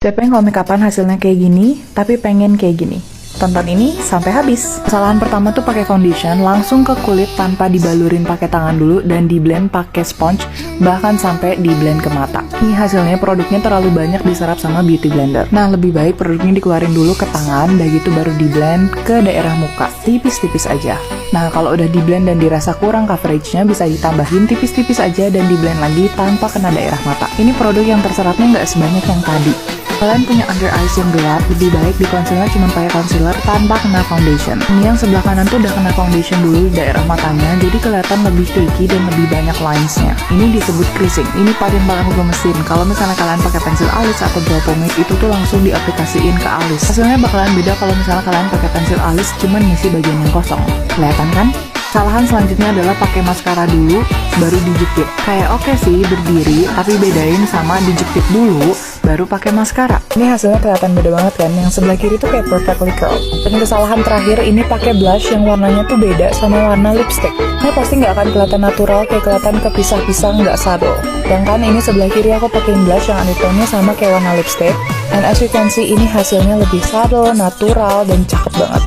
Siapa yang kalau makeupan hasilnya kayak gini, tapi pengen kayak gini? Tonton ini sampai habis. Kesalahan pertama tuh pakai foundation langsung ke kulit tanpa dibalurin pakai tangan dulu dan di blend pakai sponge bahkan sampai di blend ke mata. Ini hasilnya produknya terlalu banyak diserap sama beauty blender. Nah, lebih baik produknya dikeluarin dulu ke tangan dan gitu baru di blend ke daerah muka. Tipis-tipis aja. Nah, kalau udah di blend dan dirasa kurang coveragenya bisa ditambahin tipis-tipis aja dan di blend lagi tanpa kena daerah mata. Ini produk yang terserapnya nggak sebanyak yang tadi. Kalian punya under eyes yang gelap, lebih baik di concealer cuma pakai concealer tanpa kena foundation. Ini yang sebelah kanan tuh udah kena foundation dulu di daerah matanya, jadi kelihatan lebih cakey dan lebih banyak linesnya. Ini disebut creasing. Ini paling banget aku gemesin. Kalau misalnya kalian pakai pensil alis atau brow pomade, itu tuh langsung diaplikasiin ke alis. Hasilnya bakalan beda kalau misalnya kalian pakai pensil alis cuman ngisi bagian yang kosong. Kelihatan kan? Kesalahan selanjutnya adalah pakai maskara dulu, baru dijepit. Kayak oke sih berdiri, tapi bedain sama dijepit dulu, baru pakai maskara. Ini hasilnya kelihatan beda banget kan? Yang sebelah kiri tuh kayak perfectly curl. Dan kesalahan terakhir ini pakai blush yang warnanya tuh beda sama warna lipstick. Ini pasti nggak akan kelihatan natural, kayak kelihatan kepisah-pisah nggak subtle. Sedangkan ini sebelah kiri aku pakai blush yang undertone-nya sama kayak warna lipstick. And as you can see, ini hasilnya lebih subtle, natural, dan cakep banget.